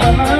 Mama.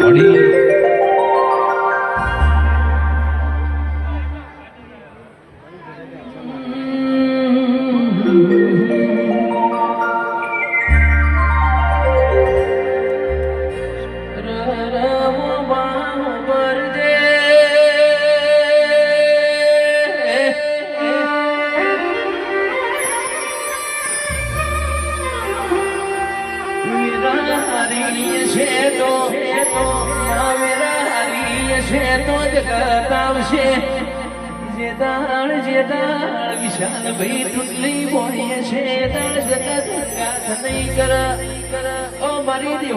Audio. ટુટલી બોલીએ છે દાળ જગત ગાથ નહીં કર. ઓ મારી દી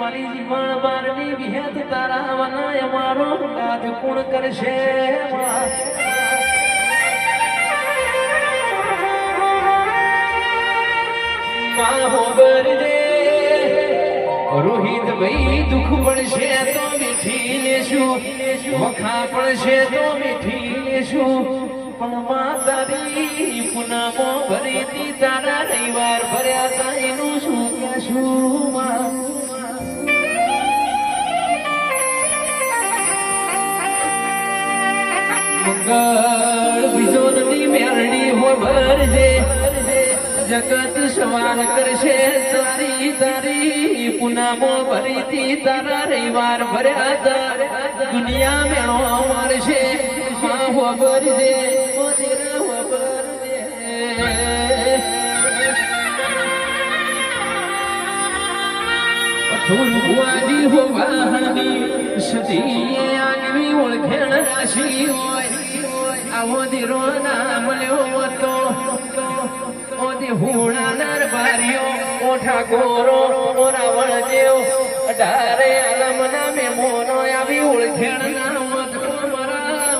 મારી ગાથ કરશે. ભાઈ, દુઃખ પડશે તો મીઠી લેશું. વખા પડશે તો મીઠી લેશું. પણ માં તારી પુનામો ભરી તી તારા રવિવાર ભર્યા તા એનું શું કહેશું માં? મંગળ બીજોની મેરડી હો ભરજે. જગત સવાલ કરશે તારી તારી. પુનામો ભરીતી તારા રવિવાર ભર્યા દુનિયા મેળો મારશે માં હો ભરજે. ઓ તેરા હો ભરજે ભુવાજી ઓળખેણ રાશી હોય. આવો દીરો ના મળ્યો તો ઓદી હુણા નર બારીઓ ઓઠા ગોરો ઓરાવણ દેવ અઢારે આલમ ના મે મોનો આવી ઓળખેણ ના મત મારા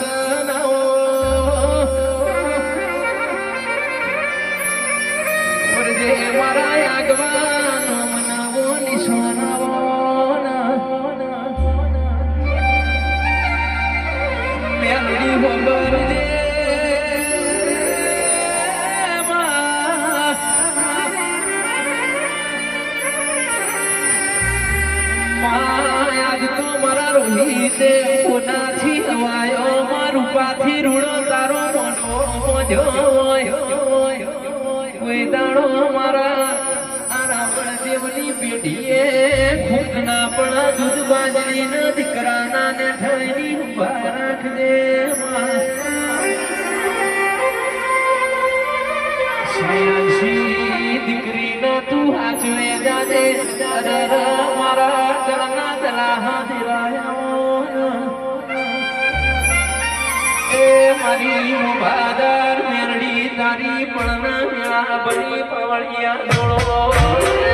તનાઓ જે મારા રોહિતે કોનાથી અવાયો મારું પાથી રૂડો, તારો મોનો મોજો કોઈ દાડો મારા આરામણ દેવની પેઢીએ પણ દૂધ બાજરીના દીકરાના ને ઠળની તું હાચવે જાજે. મારા ચરણના તલા દિરાયા મારી મુબાદર મેરડી તારી પણ બની પવળિયા જોડો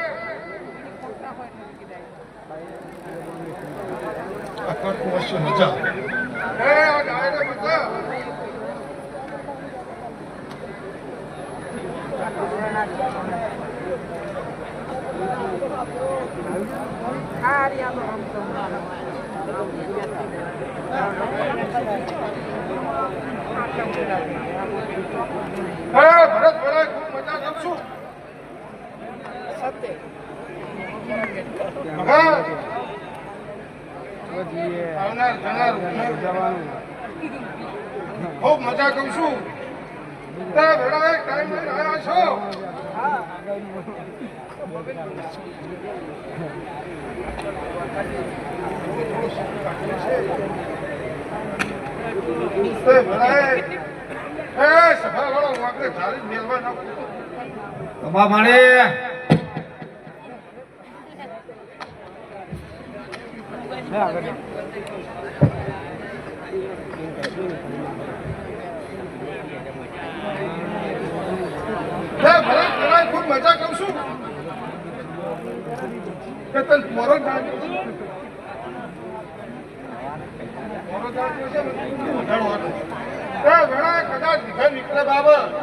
but question is up. ભરત ભરાય ખૂબ મજા કરશું સત્ય જઈએ. આવનાર જનાર. જવાનું. ખૂબ મજા કરું છું. તમે ભેડા એક ટાઈમ લઈને આવ્યા છો. તમા માણે ખૂબ મજા કરું છું. કે તને મોરો મોરો કદાચ નીકળે બાબત